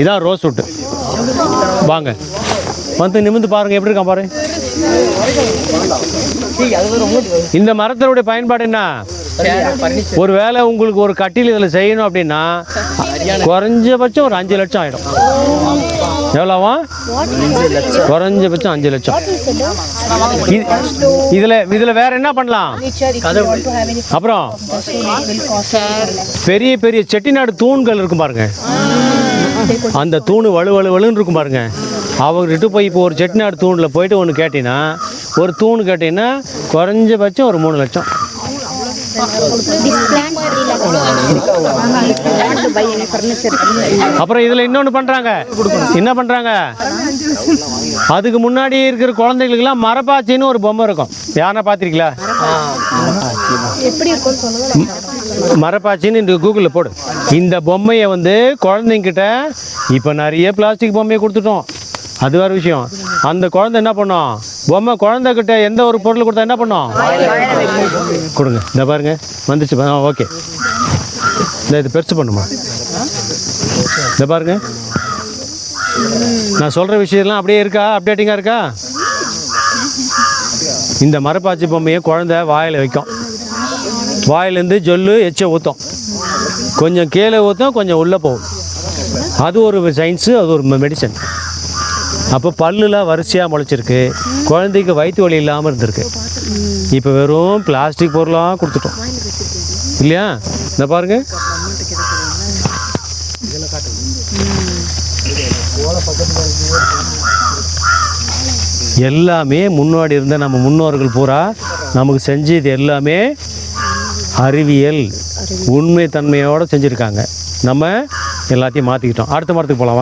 இதான் rose wood வாங்க. வந்து நிமிந்து பாருங்கள் எப்படி இருக்கான் பாரு. இந்த மரத்தினுடைய பயன்பாடு என்ன? ஒரு வேளை உங்களுக்கு ஒரு கட்டில் இதில் செய்யணும் அப்படின்னா குறைஞ்சபட்சம் ஒரு அஞ்சு லட்சம் ஆகிடும் எவ்வளோவா? குறைஞ்சபட்சம் அஞ்சு லட்சம். இது- இதில் வேற என்ன பண்ணலாம்? அப்புறம் பெரிய பெரிய செட்டிநாடு தூண்கள் இருக்கும் பாருங்க. அந்த தூண் வலு வலு வலுன்னு இருக்கும் பாருங்க. அவங்ககிட்ட போய் இப்போ ஒரு செட்டிநாடு தூணில் போயிட்டு ஒன்று கேட்டீங்கன்னா ஒரு தூண் கேட்டீங்கன்னா குறைஞ்சபட்சம் ஒரு மூணு லட்சம். அப்புறம் இதில் இன்னொன்று பண்ணுறாங்க என்ன பண்ணுறாங்க அதுக்கு முன்னாடி இருக்கிற குழந்தைகளுக்கெல்லாம் மரப்பாச்சின்னு ஒரு பொம்மை இருக்கும். யாரா பார்த்துருக்கீங்களா? மரப்பாச்சின்னு கூகுளில் போடு. இந்த பொம்மையை வந்து குழந்தைங்கிட்ட இப்போ நிறைய பிளாஸ்டிக் பொம்மையை கொடுத்துட்டோம். அது வேறு விஷயம். அந்த குழந்தை என்ன பண்ணும்? பொம்மை குழந்தைகிட்ட எந்த ஒரு பொருள் கொடுத்தா என்ன பண்ணும்? கொடுங்க. இந்த பாருங்க. வந்துச்சு. ஓகே. இந்த இது பெருசு பண்ணுமா? இந்த பாருங்க. நான் சொல்கிற விஷயம்லாம் அப்படியே இருக்கா? அப்டேட்டிங்காக இருக்கா? இந்த மரப்பாச்சி பொம்மையை குழந்தை வாயில் வைக்கும். வாயிலேருந்து ஜொல்லு எச்ச ஊற்றும் கொஞ்சம் கீழே ஊற்றும் கொஞ்சம் உள்ளே போகும். அது ஒரு சயின்ஸு அது ஒரு மெடிசன் அப்போ பல்லுலாம் வரிசையாக முளைச்சிருக்கு. குழந்தைக்கு வயிற்று வலி இல்லாமல் இருந்திருக்கு. இப்போ வெறும் பிளாஸ்டிக் பொருளாக கொடுத்துட்டோம். இல்லையா? இந்த பாருங்க. எல்லாமே முன்னாடி இருந்த நம்ம முன்னோர்கள் பூரா நமக்கு செஞ்சது எல்லாமே அறிவியல் உண்மை தன்மையோடு செஞ்சுருக்காங்க. நம்ம எல்லாத்தையும் மாற்றிக்கிட்டோம் அடுத்த மரத்துக்கு போகலாம் வாங்க.